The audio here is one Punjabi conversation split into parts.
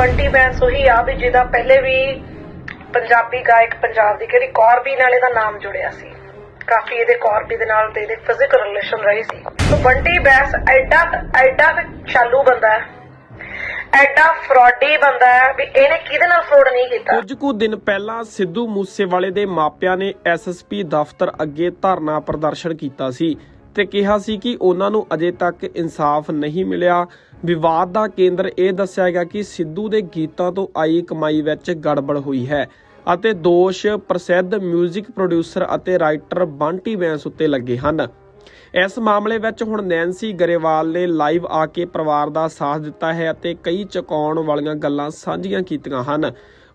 ਬੰਟੀ ਬੈਂਸ ਉਹੀ ਆ ਵੀ ਜਿਹਦਾ ਪਹਿਲੇ ਵੀ ਪੰਜਾਬੀ ਗਾਇਕ ਪੰਜਾਬ ਦੀ ਕਿਹੜੀ ਕੌਰਬੀ ਨਾਲ ਇਹਦਾ ਨਾਮ ਜੁੜਿਆ ਸੀ। ਕਾਫੀ ਇਹਦੇ ਕੌਰਬੀ ਦੇ ਨਾਲ ਤੇ ਇਹਦੇ ਫਿਜ਼ੀਕਲ ਰਿਲੇਸ਼ਨ ਰਹੀ ਸੀ। ਸੋ ਬੰਟੀ ਬੈਂਸ ਐਡਾ ਐਡਾ ਚਾਲੂ ਬੰਦਾ ਹੈ। ਐਡਾ ਫਰਾਡੀ ਬੰਦਾ ਹੈ ਵੀ ਇਹਨੇ ਕਿਹਦੇ ਨਾਲ ਫਰੋਡ ਨਹੀਂ ਕੀਤਾ। ਕੁਝ ਕੁ ਦਿਨ ਪਹਿਲਾਂ ਸਿੱਧੂ ਮੂਸੇਵਾਲੇ ਦੇ ਮਾਪਿਆਂ ਨੇ ਐਸਐਸਪੀ ਦਫ਼ਤਰ ਅੱਗੇ ਧਰਨਾ ਪ੍ਰਦਰਸ਼ਨ ਕੀਤਾ ਸੀ। ਤੇ ਕਿਹਾ ਸੀ ਕਿ ਉਹਨਾਂ ਨੂੰ ਅਜੇ ਤੱਕ ਇਨਸਾਫ ਨਹੀਂ ਮਿਲਿਆ। ਵਿਵਾਦ ਦਾ ਕੇਂਦਰ ਇਹ ਦੱਸਿਆ ਗਿਆ ਕਿ ਸਿੱਧੂ ਦੇ ਗੀਤਾਂ ਤੋਂ ਆਈ ਕਮਾਈ ਵਿੱਚ ਗੜਬੜ ਹੋਈ ਹੈ ਅਤੇ ਦੋਸ਼ ਪ੍ਰਸਿੱਧ 뮤직 ਪ੍ਰੋਡਿਊਸਰ ਅਤੇ ਰਾਈਟਰ ਬੰਟੀ ਬੈਂਸ ਉੱਤੇ ਲੱਗੇ ਹਨ। ਇਸ ਮਾਮਲੇ ਵਿੱਚ ਹੁਣ ਨੈਂਸੀ ਗਰੇਵਾਲ ਨੇ ਲਾਈਵ ਆ ਕੇ ਪਰਿਵਾਰ ਦਾ ਸਾਥ ਦਿੱਤਾ ਹੈ ਅਤੇ ਕਈ ਚੁਕਾਉਣ ਵਾਲੀਆਂ ਗੱਲਾਂ ਸਾਂਝੀਆਂ ਕੀਤੀਆਂ ਹਨ।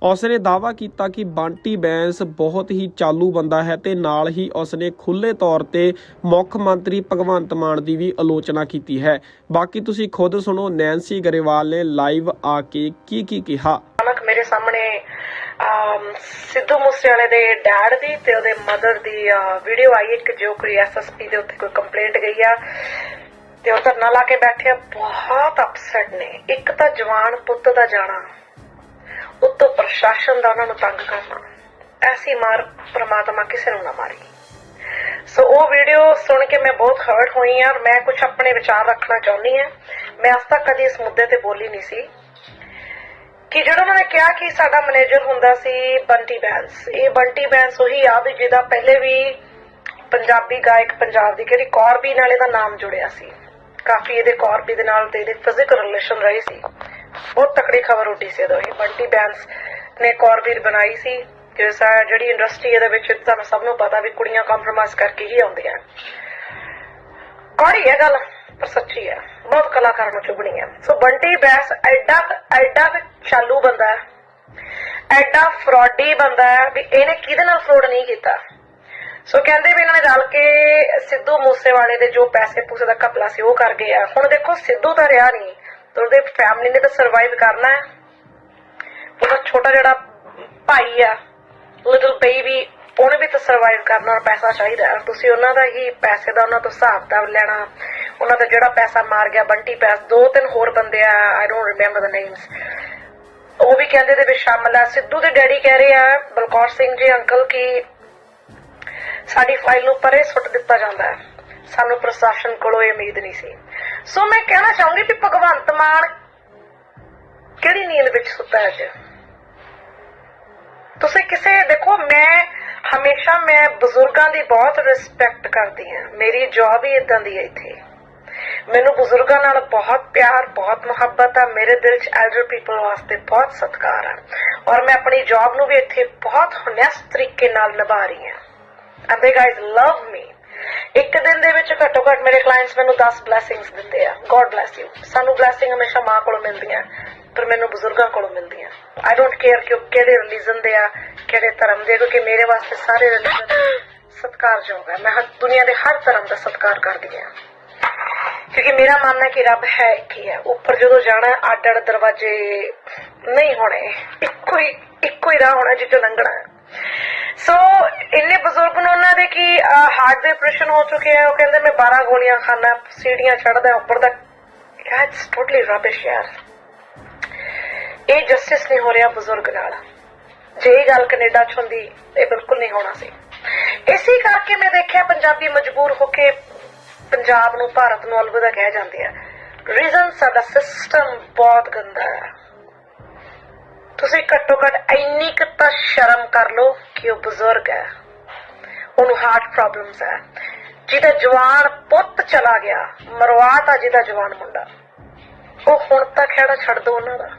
ਉਸਨੇ ਦਾਅਵਾ ਕੀਤਾ ਕਿ ਬੰਟੀ ਬੈਂਸ ਬਹੁਤ ਹੀ ਚਾਲੂ ਬੰਦਾ ਹੈ ਤੇ ਨਾਲ ਹੀ ਉਸਨੇ ਖੁੱਲੇ ਤੌਰ ਤੇ ਮੁੱਖ ਮੰਤਰੀ ਭਗਵੰਤ ਮਾਨ ਦੀ ਵੀ ਆਲੋਚਨਾ ਕੀਤੀ ਹੈ। ਬਾਕੀ ਤੁਸੀਂ ਖੁਦ ਸੁਣੋ, ਨੈਂਸੀ ਗਰੇਵਾਲ ਨੇ ਲਾਈਵ ਆ ਕੇ ਕੀ ਕੀ ਕਿਹਾ? ਮੇਰੇ ਸਾਹਮਣੇ ਸਿੱਧੂ ਮੂਸੇਵਾਲੇ ਦੇ ਡੈਡ ਦੀ ਤੇ ਉਹਦੇ ਮਦਰ ਦੀ ਵੀਡੀਓ ਆਈ ਇੱਕ ਜੋ ਕੋਈ ਐਸਐਸਪੀ ਦੇ ਉੱਤੇ ਕੋਈ ਕੰਪਲੇਂਟ ਗਈ ਆ। ਤੇ ਉਹ ਧਰਨਾ ਲਾ ਕੇ ਬੈਠੇ ਆ। ਬਹੁਤ ਅਪਸੈਟ ਨੇ। ਇੱਕ ਤਾਂ ਜਵਾਨ ਪੁੱਤ ਦਾ ਜਾਣਾ। ਉੱਤੋਂ ਪ੍ਰਸ਼ਾਸਨ ਦਾ ਉਹਨਾਂ ਨੂੰ ਤੰਗ ਕਰਨਾ। ਐਸੀ ਮਾਰ ਪ੍ਰਮਾਤਮਾ ਕਿਸੇ ਨੂੰ ਨਾ ਮਾਰੀ। ਸੋ ਉਹ ਵੀਡੀਓ ਸੁਣ ਕੇ ਮੈਂ ਬਹੁਤ ਹਰਟ ਹੋਈ ਹਾਂ ਔਰ ਮੈਂ ਕੁਝ ਆਪਣੇ ਵਿਚਾਰ ਰੱਖਣਾ ਚਾਹੁੰਦੀ ਹਾਂ। ਮੈਂ ਅੱਜ ਤੱਕ ਕਦੀ ਇਸ ਮੁੱਦੇ ਤੇ ਬੋਲੀ ਨਹੀਂ ਸੀ। ਕਿ ਜਿਹੜਾ ਉਹਨਾਂ ਨੇ ਕਿਹਾ ਕਿ ਸਾਡਾ ਮੈਨੇਜਰ ਹੁੰਦਾ ਸੀ ਬੰਟੀ ਬੈਂਸ, ਇਹ ਬੰਟੀ ਬੈਂਸ ਉਹੀ ਆ ਵੀ ਜਿਹਦਾ ਪਹਿਲੇ ਵੀ ਪੰਜਾਬੀ ਗਾਇਕ ਪੰਜਾਬ ਦੀ ਕਿਹੜੀ ਕੌਰਬੀ ਨਾਲ ਇਹਦਾ ਨਾਮ ਜੁੜਿਆ ਸੀ। ਕਾਫੀ ਇਹਦੇ ਕੌਰਬੀ ਦੇ ਨਾਲ ਤੇ ਇਹਦੇ ਫਿਜ਼ੀਕਲ ਰਿਲੇਸ਼ਨ ਰਹੀ ਸੀ। ਬਹੁਤ ਤਕੜੀ ਖਬਰ ਉੱਡੀ ਸੀ ਇਹਦੋਂ ਇਹ ਬੰਟੀ ਬੈਂਸ ਨੇ ਕੌਰਬੀ ਬਣਾਈ ਸੀ, ਕਿ ਜਿਹੜੀ ਇੰਡਸਟਰੀ ਇਹਦੇ ਵਿੱਚ ਤੁਹਾਨੂੰ ਸਭ ਨੂੰ ਪਤਾ ਵੀ ਕੁੜੀਆਂ ਕੰਪਰੋਮਾਈਜ਼ ਕਰਕੇ ਹੀ ਆਉਂਦੀਆਂ। ਕੌੜੀ ਹੈ ਗੱਲ, ਪਰ ਸੱਚੀ ਹੈ। ਬਹੁਤ ਕਲਾਕਾਰ ਨੂੰ ਚੁਗਣੀ ਹੈ। ਸੋ ਬੰਟੀ ਬੈਸ ਐਡਾ ਐਡਾ ਚਾਲੂ ਬੰਦਾ ਹੈ। ਐਡਾ ਫਰਾਡੀ ਬੰਦਾ ਹੈ ਵੀ ਇਹਨੇ ਕਿਹਦੇ ਨਾਲ ਫਰੋਡ ਨਹੀਂ ਕੀਤਾ। ਸੋ ਕਹਿੰਦੇ ਵੀ ਇਹਨਾਂ ਨੇ ਰਲ ਕੇ ਸਿੱਧੂ ਮੂਸੇਵਾਲੇ ਦੇ ਜੋ ਪੈਸੇ ਪੂਸੇ ਦਾ ਘਪਲਾ ਸੀ, ਉਹ ਕਰ ਗਏ ਆ। ਹੁਣ ਦੇਖੋ, ਸਿੱਧੂ ਤਾਂ ਰਿਹਾ ਨਹੀਂ। ਤੇ ਉਹਦੇ ਫੈਮਿਲੀ ਨੇ ਤਾਂ ਸਰਵਾਈਵ ਕਰਨਾ ਹੈ। ਉਹਦਾ ਛੋਟਾ ਜਿਹੜਾ ਭਾਈ ਆ ਲਿਟਲ ਬੇਬੀ ਉਹਨੇ ਵੀ ਤਾਂ ਸਰਵਾਈਵ ਕਰਨਾ ਔਰ ਪੈਸਾ ਚਾਹੀਦਾ ਹੈ। ਤੁਸੀਂ ਉਹਨਾਂ ਦਾ ਹੀ ਪੈਸੇ ਦਾ ਉਹਨਾਂ ਤੋਂ ਹਿਸਾਬ ਦਾ ਲੈਣਾ, ਉਹਨਾਂ ਦਾ ਜਿਹੜਾ ਪੈਸਾ ਮਾਰ ਗਿਆ, ਬੰਟੀ ਪੈਸ, ਦੋ ਤਿੰਨ ਹੋਰ ਬੰਦੇ ਆ I don't remember the names ਉਹ ਵੀ ਕਹਿੰਦੇ ਦੇ ਵਿੱਚ ਸ਼ਾਮਲ ਆ। ਸਿੱਧੂ ਦੇ ਡੈਡੀ ਕਹਿ ਰਹੇ ਆ, ਬਲਕੌਰ ਸਿੰਘ ਜੀ, ਅੰਕਲ ਕਿ ਸਾਡੀ ਫਾਈਲ ਨੂੰ ਪਰੇ ਸੁੱਟ ਦਿੱਤਾ ਜਾਂਦਾ ਹੈ। ਸਾਨੂੰ ਪ੍ਰਸ਼ਾਸਨ ਕੋਲੋਂ ਇਹ ਉਮੀਦ ਨਹੀਂ ਸੀ। ਸੋ ਮੈਂ ਕਹਿਣਾ ਚਾਹੂੰਗੀ ਕਿ ਭਗਵੰਤ ਮਾਨ ਕਿਹੜੀ ਨੀਂਦ ਵਿੱਚ ਸੁੱਤਾ ਹੈ ਅੱਜ? ਤੁਸੀਂ ਕਿਸੇ, ਦੇਖੋ, ਮੈਂ ਹਮੇਸ਼ਾ, ਮੈਂ ਬਜ਼ੁਰਗਾਂ ਦੀ ਬਹੁਤ ਰਿਸਪੈਕਟ ਕਰਦੀ ਹਾਂ। ਮੇਰੀ ਜੌਬ ਹੀ ਇਦਾਂ ਦੀ ਹੈ ਇੱਥੇ। ਮੈਨੂੰ ਬਜ਼ੁਰਗਾਂ ਨਾਲ ਬਹੁਤ ਪਿਆਰ, ਬਹੁਤ ਮੁਹੱਬਤ ਆ। ਮੇਰੇ ਦਿਲ 'ਚ ਐਲਡਰ ਪੀਪਲ ਵਾਸਤੇ ਬਹੁਤ ਸਤਿਕਾਰ ਆ। ਔਰ ਮੈਂ ਆਪਣੀ ਜੌਬ ਨੂੰ ਵੀ ਇੱਥੇ ਬਹੁਤ ਹੁਨੈਸਤ ਤਰੀਕੇ ਨਾਲ ਨਿਭਾ ਰਹੀ ਹਾਂ। And they guys love me ਇੱਕ ਦਿਨ ਦੇ ਵਿੱਚ ਘੱਟੋ ਘੱਟ ਮੇਰੇ ਕਲਾਇੰਟਸ ਮੈਨੂੰ 10 ਬਲੇਸਿੰਗਸ ਦਿੰਦੇ ਆ। ਗੋਡ ਬlesਸ ਯੂ ਸਾਨੂੰ ਬਲੇਸਿੰਗ ਹਮੇਸ਼ਾ ਮਾਂ ਕੋਲੋਂ ਮਿਲਦੀਆਂ ਪਰ ਮੈਨੂੰ ਬਜ਼ੁਰਗਾਂ ਕੋਲੋਂ ਮਿਲਦੀਆਂ। ਆਈ ਡੋਨਟ ਕੇਅਰ ਕਿ ਉਹ ਕਿਹੜੇ ਰਿਲੀਜਨ ਦੇ ਆ ਕਿਹੜੇ ਧਰਮ ਦੇ ਕਿਉਂਕਿ ਮੇਰੇ ਵਾਸਤੇ ਸਾਰੇ ਰਿਲੀਜਨ ਸਤਿਕਾਰਯੋਗ ਹੈ ਮੈਂ ਹਰ ਦੁਨੀਆ ਦੇ ਹਰ ਧਰਮ ਦਾ ਸਤਿਕਾਰ ਕਰਦੀ ਆ। ਕਿਉਂਕਿ ਮੇਰਾ ਮੰਨਣਾ ਕਿ ਰੱਬ ਹੈ ਇੱਕ ਹੀ ਹੈ ਉੱਪਰ ਜਦੋਂ ਜਾਣਾ ਹੈ, ਅੱਡ ਅੱਡ ਦਰਵਾਜ਼ੇ ਨਹੀਂ ਹੋਣੇ। ਇੱਕੋ ਹੀ ਇੱਕੋ ਹੀ ਰਾਹ ਹੋਣਾ ਜਿੱਥੋਂ ਲੰਘਣਾ। ਸੋ ਇੰਨੇ ਬਜ਼ੁਰਗ ਨੂੰ ਉਹਨਾਂ ਦੇ ਕੀ ਹਾਰਟ ਦੇ ਆਪਰੇਸ਼ਨ ਹੋ ਚੁੱਕੇ ਆ। ਉਹ ਕਹਿੰਦੇ, ਮੈਂ 12 ਗੋਲੀਆਂ ਖਾਣਾ ਸੀੜੀਆਂ ਚੜਦਾ ਉੱਪਰ ਦਾ ਇਟਸ ਟੋਟਲੀ ਰਬਿਸ਼ ਯਾਰ। ਇਹ ਜਸਟਿਸ ਨਹੀਂ ਹੋ ਰਿਹਾ ਬਜ਼ੁਰਗ ਨਾਲ। ਜੇ ਇਹ ਗੱਲ ਕੈਨੇਡਾ ਚ ਹੁੰਦੀ, ਇਹ ਬਿਲਕੁਲ ਨਹੀਂ ਹੋਣਾ ਸੀ। ਇਸੇ ਕਰਕੇ ਮੈਂ ਦੇਖਿਆ ਪੰਜਾਬੀ ਮਜਬੂਰ ਹੋ ਕੇ ਪੰਜਾਬ ਨੂੰ, ਭਾਰਤ ਨੂੰ ਅਲਵਿਦਾ ਕਹਿ ਜਾਂਦੇ ਆ। ਰੀਜ਼ਨ ਸਾਡਾ ਸਿਸਟਮ ਬਹੁਤ ਗੰਦਾ ਹੈ। ਤੁਸੀਂ ਘੱਟੋ ਘੱਟ ਇੰਨੀ ਕੁ ਤਾਂ ਸ਼ਰਮ ਕਰ ਲਓ ਕਿ ਉਹ ਬਜ਼ੁਰਗ ਹੈ। ਉਹਨੂੰ ਹਾਰਟ ਪ੍ਰੋਬਲਮਸ ਹੈ। ਜਿਹਦਾ ਜਵਾਨ ਪੁੱਤ ਚਲਾ ਗਿਆ ਮਰਵਾਤਾ ਜਿਹਦਾ ਜਵਾਨ ਮੁੰਡਾ। ਉਹ ਹੁਣ ਤੱਕ ਖੜਾ ਛੱਡ ਦੋ ਉਹਨਾਂ ਦਾ।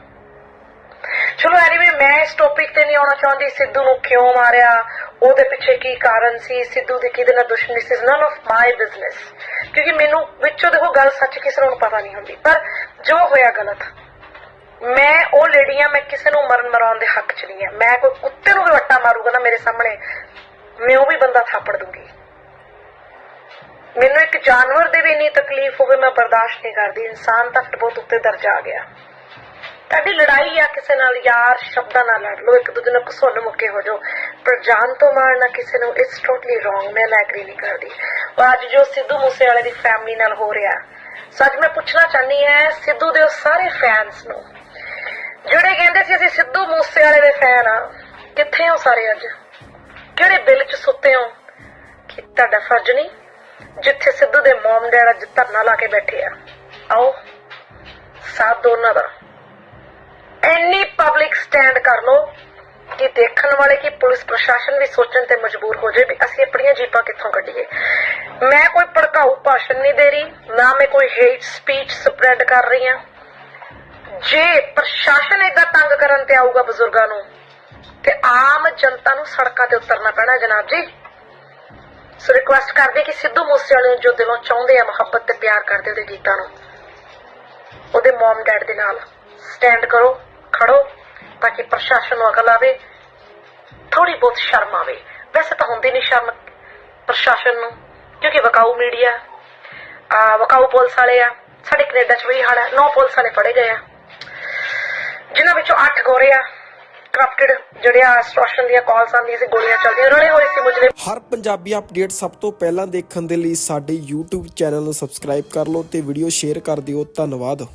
ਚਲੋ ਐਨੀਵੇ ਮੈਂ ਇਸ ਟੌਪਿਕ ਤੇ ਨਹੀਂ ਆਉਣਾ ਚਾਹੁੰਦੀ। ਸਿੱਧੂ ਨੂੰ ਕਿਉਂ ਮਾਰਿਆ? ਉਹਦੇ ਪਿੱਛੇ ਕੀ ਕਾਰਨ ਸੀ? ਸਿੱਧੂ ਦੀ ਕਿਹਦੇ ਨਾਲ ਦੁਸ਼ਮਣੀ ਸੀ? ਨਨ ਆਫ ਮਾਈ ਬਿਜ਼ਨਸ ਕਿਉਂਕਿ ਮੈਨੂੰ ਵਿੱਚੋਂ ਦੇਖੋ ਗੱਲ ਸੱਚ ਕਿਸੇ ਨੂੰ ਪਤਾ ਨਹੀਂ ਹੁੰਦੀ। ਪਰ ਜੋ ਹੋਇਆ ਗਲਤ ਮੈਂ ਉਹ ਲੇਡੀ ਲੇਡੀਆਂ, ਮੈਂ ਕਿਸੇ ਨੂੰ ਮਰਨ ਮਰਾਉਣ ਦੇ ਹੱਕ 'ਚ ਨਹੀਂ ਹੈ। ਮੈਂ ਕੋਈ ਕੁੱਤੇ ਨੂੰ ਵੀ ਵੱਟਾ ਮਾਰੂਗਾ ਨਾ ਮੇਰੇ ਸਾਹਮਣੇ, ਮੈਂ ਉਹ ਵੀ ਬੰਦਾ ਥਾਪੜ ਦੂੰਗੀ। ਮੈਨੂੰ ਇੱਕ ਜਾਨਵਰ ਦੇ ਵੀ ਇੰਨੀ ਤਕਲੀਫ ਹੋਵੇ, ਮੈਂ ਬਰਦਾਸ਼ਤ ਨਹੀਂ ਕਰਦੀ। ਇਨਸਾਨ ਤੱਕ ਬਹੁਤ ਉੱਤੇ ਦਰਜਾ ਆ ਗਿਆ। ਤੁਹਾਡੀ ਲੜਾਈ ਆ ਕਿਸੇ ਨਾਲ, ਯਾਰ, ਸ਼ਬਦਾਂ ਨਾਲ ਲੜ ਲਓ। ਇੱਕ ਦੂਜੇ ਨੂੰ ਘਸੁੰਨ ਮੁੱਕੇ ਹੋ ਜਾਓ। ਪਰ ਜਾਨ ਤੋਂ ਮਾਰਨਾ ਕਿਸੇ ਨੂੰ। ਇਟਸ ਟੋਟਲੀ ਰੋਂਗ ਮੈਂ ਐਗਰੀ ਨਹੀਂ ਕਰਦੀ। ਔਰ ਅੱਜ ਜੋ ਸਿੱਧੂ ਮੂਸੇਵਾਲੇ ਦੀ ਫੈਮਿਲੀ ਨਾਲ ਹੋ ਰਿਹਾ, ਸੱਚ ਮੈਂ ਪੁੱਛਣਾ ਚਾਹਨੀ ਹੈ, ਸਿੱਧੂ ਦੇ ਸਾਰੇ ਫੈਨਸ ਨੂੰ ਜਿਹੜੇ ਕਹਿੰਦੇ ਸੀ ਅਸੀਂ ਸਿੱਧੂ ਮੂਸੇਵਾਲੇ ਦੇ ਫੈਨ ਆ, ਕਿੱਥੇ ਹੋ ਸਾਰੇ ਅੱਜ? ਕਿਹੜੇ ਬਿੱਲ 'ਚ ਸੁੱਤੇ ਹੋ? ਕਿ ਤੁਹਾਡਾ ਫਰਜ਼ ਨਹੀਂ? ਜਿੱਥੇ ਸਿੱਧੂ ਦੇ ਮਮ ਡੈਡ ਅੱਜ ਧਰਨਾ ਲਾ ਕੇ ਬੈਠੇ ਆ। ਆਓ, ਸਾਥ ਦੋ ਉਹਨਾਂ ਦਾ। ਐਨੀ ਪਬਲਿਕ ਸਟੈਂਡ ਕਰ ਲੋ ਕਿ ਦੇਖਣ ਵਾਲੇ ਕੀ ਪੁਲਿਸ ਪ੍ਰਸ਼ਾਸਨ ਵੀ ਸੋਚਣ ਤੇ ਮਜਬੂਰ ਹੋ ਜਾਏ ਵੀ ਅਸੀਂ ਆਪਣੀਆਂ ਜੀਪਾਂ ਕਿੱਥੋਂ ਕੱਢੀਏ। ਮੈਂ ਕੋਈ ਭੜਕਾਊ ਭਾਸ਼ਣ ਨਹੀਂ ਦੇ ਰਹੀ, ਨਾ ਮੈਂ ਕੋਈ ਹੇਟ ਸਪੀਚ ਸਪਰੈਡ ਕਰ ਰਹੀ ਹਾਂ। ਜੇ ਪ੍ਰਸ਼ਾਸਨ ਏਦਾਂ ਤੰਗ ਕਰਨ ਤੇ ਆਊਗਾ ਬਜ਼ੁਰਗਾਂ ਨੂੰ, ਤੇ ਆਮ ਜਨਤਾ ਨੂੰ ਸੜਕਾਂ ਤੇ ਉਤਰਨਾ ਪੈਣਾ ਜਨਾਬ ਜੀ। ਸੋ ਰਿਕੁਐਸਟ ਕਰਦੇ ਕਿ ਸਿੱਧੂ ਮੂਸੇਵਾਲੇ ਨੂੰ ਜੋ ਦਿਲੋਂ ਚਾਹੁੰਦੇ ਆ ਮੁਹੱਬਤ ਤੇ ਪਿਆਰ ਕਰਦੇ ਉਹਦੇ ਗੀਤਾਂ ਨੂੰ, ਉਹਦੇ ਮਮ ਡੈਡ ਦੇ ਨਾਲ ਸਟੈਂਡ ਕਰੋ, ਖੜੋ, ਤਾਂ ਕਿ ਪ੍ਰਸ਼ਾਸਨ ਨੂੰ ਅਕਲ ਆਵੇ ਥੋੜੀ ਬਹੁਤ ਸ਼ਰਮ ਆਵੇ। ਵੈਸੇ ਤਾਂ ਹੁੰਦੀ ਨਹੀਂ ਸ਼ਰਮ ਪ੍ਰਸ਼ਾਸਨ ਨੂੰ, ਕਿਉਂਕਿ ਵਕਾਊ ਮੀਡੀਆ, ਆ, ਵਕਾਊ ਪੁਲਿਸ ਵਾਲੇ ਆ, ਸਾਡੇ ਕੈਨੇਡਾ 'ਚ ਵੀ ਹਾਲ ਹੈ, ਨੌ ਪੁਲਿਸ ਵਾਲੇ ਫੜੇ ਗਏ ਆ। ਜਿਨ੍ਹਾਂ ਵਿੱਚੋਂ 8 ਗੋਰੇ ਆ ਕਰਪਟਡ ਜਿਹੜੇ ਆ ਐਕਸਟ੍ਰੈਕਸ਼ਨ ਦੀਆਂ ਕਾਲਸ ਆਉਂਦੀਆਂ ਸੀ, ਗੋਲੀਆਂ ਚੱਲਦੀਆਂ। ਰਲੇ ਹੋਏ ਸੀ ਮੁਜਲੇ ਹਰ ਪੰਜਾਬੀ ਅਪਡੇਟ ਸਭ ਤੋਂ ਪਹਿਲਾਂ ਦੇਖਣ ਦੇ ਲਈ ਸਾਡੇ YouTube ਚੈਨਲ ਨੂੰ ਸਬਸਕ੍ਰਾਈਬ ਕਰ ਲਓ ਤੇ ਵੀਡੀਓ ਸ਼ੇਅਰ ਕਰ ਦਿਓ। ਧੰਨਵਾਦ।